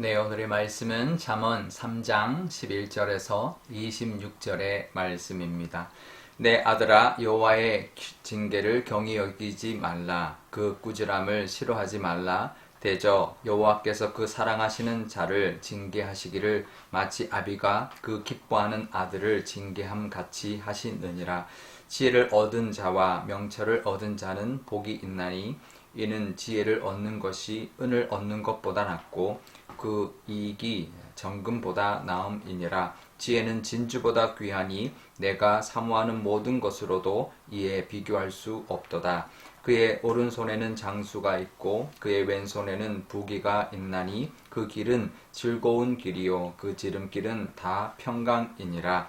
네, 오늘의 말씀은 잠언 3장 11절에서 26절의 말씀입니다. 내 아들아 여호와의 징계를 경히 여기지 말라. 그 꾸지람을 싫어하지 말라. 대저 여호와께서 그 사랑하시는 자를 징계하시기를 마치 아비가 그 기뻐하는 아들을 징계함 같이 하시느니라. 지혜를 얻은 자와 명철을 얻은 자는 복이 있나니 이는 지혜를 얻는 것이 은을 얻는 것보다 낫고 그 이익이 정금보다 나음이니라. 지혜는 진주보다 귀하니 내가 사모하는 모든 것으로도 이에 비교할 수 없도다. 그의 오른손에는 장수가 있고 그의 왼손에는 부기가 있나니 그 길은 즐거운 길이요. 그 지름길은 다 평강이니라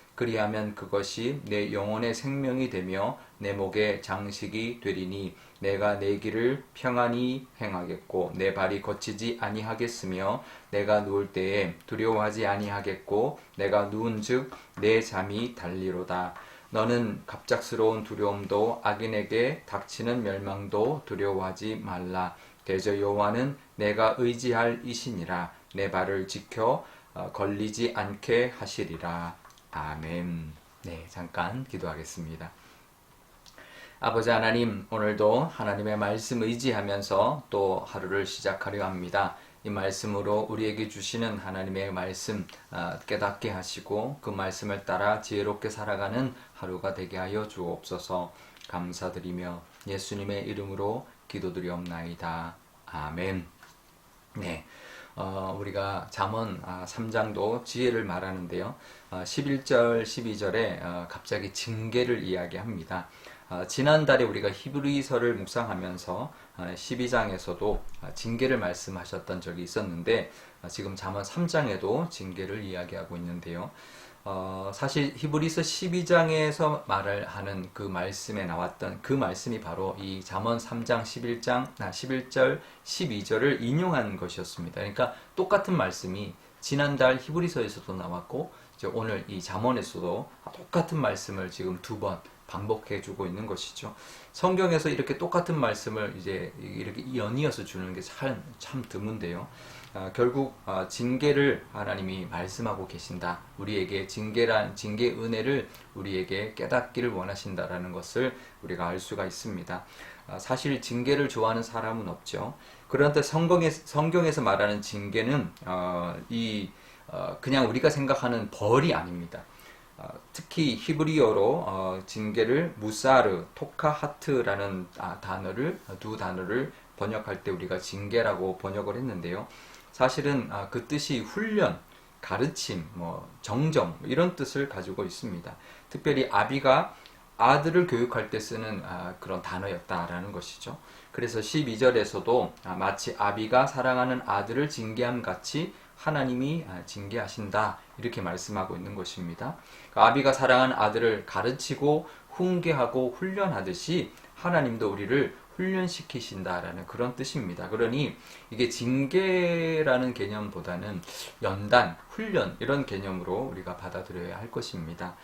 그리하면 그것이 내 영혼의 생명이 되며 내 목의 장식이 되리니 내가 내 길을 평안히 행하겠고 내 발이 거치지 아니하겠으며 내가 누울 때에 두려워하지 아니하겠고 내가 누운즉 내 잠이 달리로다. 너는 갑작스러운 두려움도 악인에게 닥치는 멸망도 두려워하지 말라. 대저 여호와는 내가 의지할 이신이라. 내 발을 지켜 어, 걸리지 않게 하시리라 아멘. 네, 잠깐 기도하겠습니다. 아버지 하나님, 오늘도 하나님의 말씀 의지하면서 또 하루를 시작하려 합니다. 이 말씀으로 우리에게 주시는 하나님의 말씀 아, 깨닫게 하시고 그 말씀을 따라 지혜롭게 살아가는 하루가 되게 하여 주옵소서 감사드리며 예수님의 이름으로 기도드리옵나이다. 아멘. 네. 어, 우리가 잠언 아, 3장도 지혜를 말하는데요. 어, 11절, 12절에 어, 갑자기 징계를 이야기합니다. 어, 지난달에 우리가 히브리서를 묵상하면서 12장에서도 아, 징계를 말씀하셨던 적이 있었는데 아, 지금 잠언 3장에도 징계를 이야기하고 있는데요. 어, 사실 히브리서 12장에서 말을 하는 그 말씀에 나왔던 그 말씀이 바로 이 잠언 3장 11장 아, 11절 12절을 인용한 것이었습니다. 그러니까 똑같은 말씀이 지난달 히브리서에서도 나왔고 이제 오늘 이 잠언에서도 똑같은 말씀을 지금 두 번 반복해 주고 있는 것이죠. 성경에서 이렇게 똑같은 말씀을 이제 이렇게 연이어서 주는 게 참 참 드문데요. 아, 결국 아, 징계를 하나님이 말씀하고 계신다. 우리에게 징계란 징계 은혜를 우리에게 깨닫기를 원하신다라는 것을 우리가 알 수가 있습니다. 아, 사실 징계를 좋아하는 사람은 없죠. 그런데 성경에, 성경에서 말하는 징계는 어, 이 어, 그냥 우리가 생각하는 벌이 아닙니다. 어, 특히 히브리어로 어, 징계를 무사르, 토카하트라는 아, 단어를 두 단어를 번역할 때 우리가 징계라고 번역을 했는데요. 사실은 아, 그 뜻이 훈련, 가르침, 뭐 정정 이런 뜻을 가지고 있습니다. 특별히 아비가 아들을 교육할 때 쓰는 아, 그런 단어였다라는 것이죠. 그래서 12절에서도 아, 마치 아비가 사랑하는 아들을 징계함 같이 하나님이 아, 징계하신다 이렇게 말씀하고 있는 것입니다. 그러니까 아비가 사랑하는 아들을 가르치고 훈계하고 훈련하듯이 하나님도 우리를 훈련시키신다라는 그런 뜻입니다. 그러니 이게 징계라는 개념보다는 연단, 훈련 이런 개념으로 우리가 받아들여야 할 것입니다.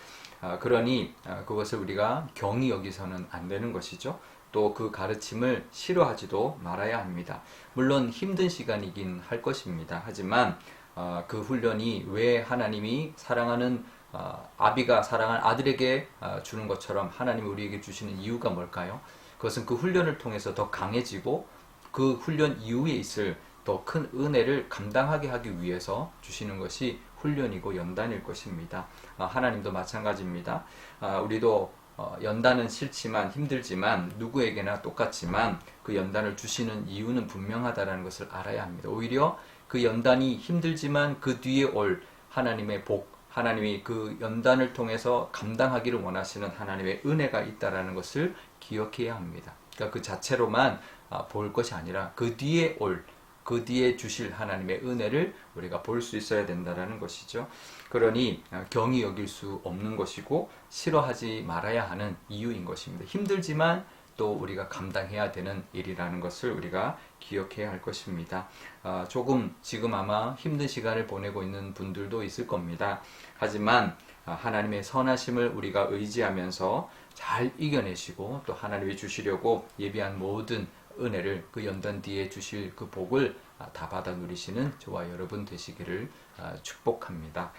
아, 그러니 아, 그것을 우리가 경히 여기서는 안 되는 것이죠. 또 그 가르침을 싫어하지도 말아야 합니다. 물론 힘든 시간이긴 할 것입니다. 하지만 어, 그 훈련이 왜 하나님이 사랑하는 어, 아비가 사랑하는 아들에게 어, 주는 것처럼 하나님이 우리에게 주시는 이유가 뭘까요? 그것은 그 훈련을 통해서 더 강해지고 그 훈련 이후에 있을 더 큰 은혜를 감당하게 하기 위해서 주시는 것이 훈련이고 연단일 것입니다. 아, 하나님도 마찬가지입니다. 아, 우리도 어, 연단은 싫지만 힘들지만 누구에게나 똑같지만 그 연단을 주시는 이유는 분명하다는 것을 알아야 합니다. 오히려 그 연단이 힘들지만 그 뒤에 올 하나님의 복, 하나님이 그 연단을 통해서 감당하기를 원하시는 하나님의 은혜가 있다라는 것을 기억해야 합니다. 그러니까 그 자체로만 아, 볼 것이 아니라 그 뒤에 올 그 뒤에 주실 하나님의 은혜를 우리가 볼 수 있어야 된다라는 것이죠. 그러니 어, 경이 여길 수 없는 것이고 싫어하지 말아야 하는 이유인 것입니다. 힘들지만 또 우리가 감당해야 되는 일이라는 것을 우리가 기억해야 할 것입니다. 어, 조금 지금 아마 힘든 시간을 보내고 있는 분들도 있을 겁니다. 하지만 어, 하나님의 선하심을 우리가 의지하면서 잘 이겨내시고 또 하나님이 주시려고 예비한 모든 은혜를 그 연단 뒤에 주실 그 복을 아, 다 받아 누리시는 저와 여러분 되시기를 아, 축복합니다.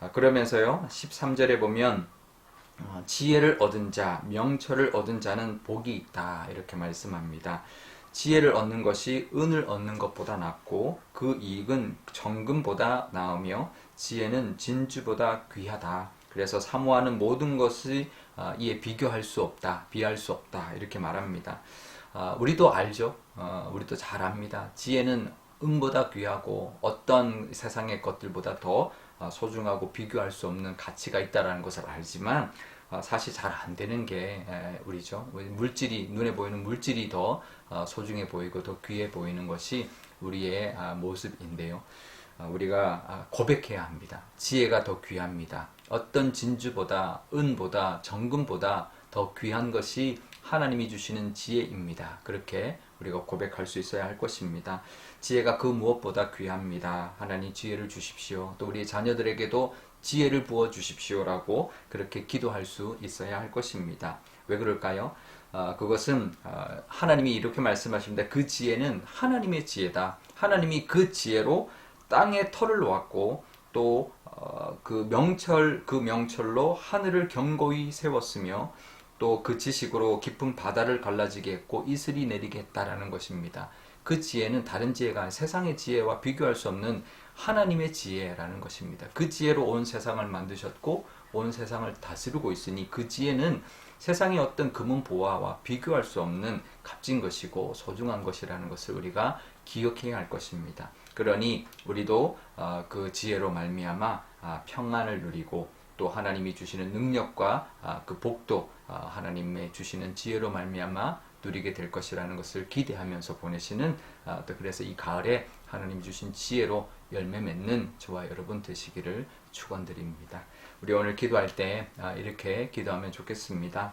아, 그러면서요 13절에 보면 어, 지혜를 얻은 자, 명철을 얻은 자는 복이 있다 이렇게 말씀합니다. 지혜를 얻는 것이 은을 얻는 것보다 낫고 그 이익은 정금보다 나으며 지혜는 진주보다 귀하다. 그래서 사모하는 모든 것이 아, 이에 비교할 수 없다, 비할 수 없다 이렇게 말합니다. 아, 우리도 알죠. 어, 우리도 잘 압니다. 지혜는 은보다 귀하고 어떤 세상의 것들보다 더 어, 소중하고 비교할 수 없는 가치가 있다라는 것을 알지만 어, 사실 잘 안 되는 게 에, 우리죠. 물질이 눈에 보이는 물질이 더 어, 소중해 보이고 더 귀해 보이는 것이 우리의 아, 모습인데요. 어, 우리가 아, 고백해야 합니다. 지혜가 더 귀합니다. 어떤 진주보다 은보다 정금보다 더 귀한 것이 하나님이 주시는 지혜입니다. 그렇게 우리가 고백할 수 있어야 할 것입니다. 지혜가 그 무엇보다 귀합니다. 하나님 지혜를 주십시오. 또 우리 자녀들에게도 지혜를 부어 주십시오라고 그렇게 기도할 수 있어야 할 것입니다. 왜 그럴까요? 어, 그것은 어, 하나님이 이렇게 말씀하십니다. 그 지혜는 하나님의 지혜다. 하나님이 그 지혜로 땅에 털을 놓았고 또 어, 그 명철 그 명철로 하늘을 견고히 세웠으며 또 그 지식으로 깊은 바다를 갈라지게 했고 이슬이 내리게 했다라는 것입니다. 그 지혜는 다른 지혜가 세상의 지혜와 비교할 수 없는 하나님의 지혜라는 것입니다. 그 지혜로 온 세상을 만드셨고 온 세상을 다스리고 있으니 그 지혜는 세상의 어떤 금은 보화와 비교할 수 없는 값진 것이고 소중한 것이라는 것을 우리가 기억해야 할 것입니다. 그러니 우리도 어, 그 지혜로 말미암아 아, 평안을 누리고 또 하나님이 주시는 능력과 아, 그 복도 아, 하나님의 주시는 지혜로 말미암아 누리게 될 것이라는 것을 기대하면서 보내시는 아, 또 그래서 이 가을에 하나님 주신 지혜로 열매 맺는 저와 여러분 되시기를 축원드립니다. 우리 오늘 기도할 때 아, 이렇게 기도하면 좋겠습니다.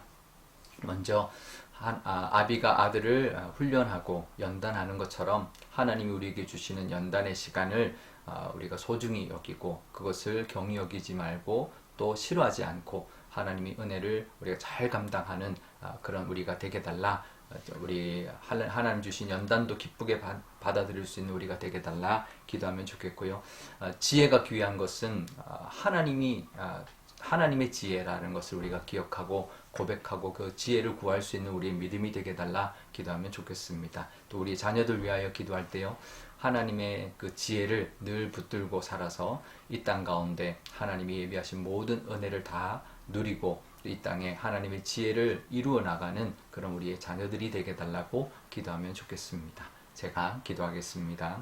먼저 한- 아, 아비가 아들을 아, 훈련하고 연단하는 것처럼 하나님이 우리에게 주시는 연단의 시간을 아, 우리가 소중히 여기고 그것을 경히 여기지 말고 또 싫어하지 않고 하나님이 은혜를 우리가 잘 감당하는 아, 그런 우리가 되게 달라 어, 우리 하나- 하나님 주신 연단도 기쁘게 받- 받아들일 수 있는 우리가 되게 달라 기도하면 좋겠고요. 아, 지혜가 귀한 것은 아, 하나님이 아, 하나님의 지혜라는 것을 우리가 기억하고 고백하고 그 지혜를 구할 수 있는 우리의 믿음이 되게 달라 기도하면 좋겠습니다. 또 우리 자녀들 위하여 기도할 때요. 하나님의 그 지혜를 늘 붙들고 살아서 이 땅 가운데 하나님이 예비하신 모든 은혜를 다 누리고 이 땅에 하나님의 지혜를 이루어 나가는 그런 우리의 자녀들이 되게 달라고 기도하면 좋겠습니다. 제가 기도하겠습니다.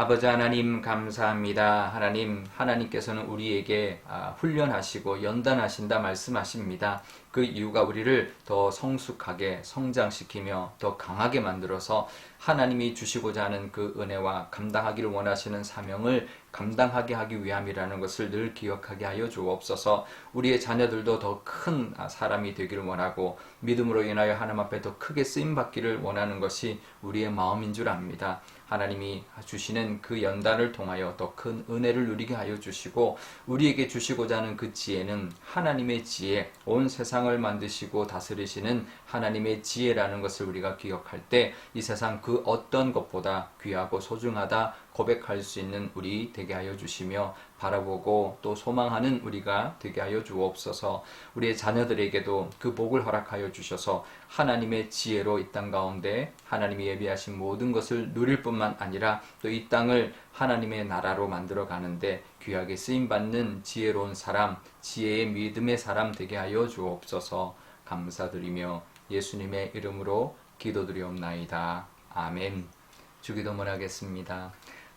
아버지 하나님 감사합니다. 하나님 하나님께서는 우리에게 아, 훈련하시고 연단하신다 말씀하십니다. 그 이유가 우리를 더 성숙하게 성장시키며 더 강하게 만들어서 하나님이 주시고자 하는 그 은혜와 감당하기를 원하시는 사명을 감당하게 하기 위함이라는 것을 늘 기억하게 하여 주옵소서. 우리의 자녀들도 더 큰 사람이 되기를 원하고 믿음으로 인하여 하나님 앞에 더 크게 쓰임 받기를 원하는 것이 우리의 마음인 줄 압니다. 하나님이 주시는 그 연단을 통하여 더 큰 은혜를 누리게 하여 주시고 우리에게 주시고자 하는 그 지혜는 하나님의 지혜, 온 세상을 만드시고 다스리시는 하나님의 지혜라는 것을 우리가 기억할 때 이 세상 그 어떤 것보다 귀하고 소중하다 고백할 수 있는 우리 되게 하여 주시며 바라보고 또 소망하는 우리가 되게 하여 주옵소서. 우리의 자녀들에게도 그 복을 허락하여 주셔서 하나님의 지혜로 이 땅 가운데 하나님이 예비하신 모든 것을 누릴 뿐만 아니라 또 이 땅을 하나님의 나라로 만들어 가는데 귀하게 쓰임 받는 지혜로운 사람, 지혜의 믿음의 사람 되게 하여 주옵소서. 감사드리며 예수님의 이름으로 기도드리옵나이다. 아멘. 주기도문 하겠습니다.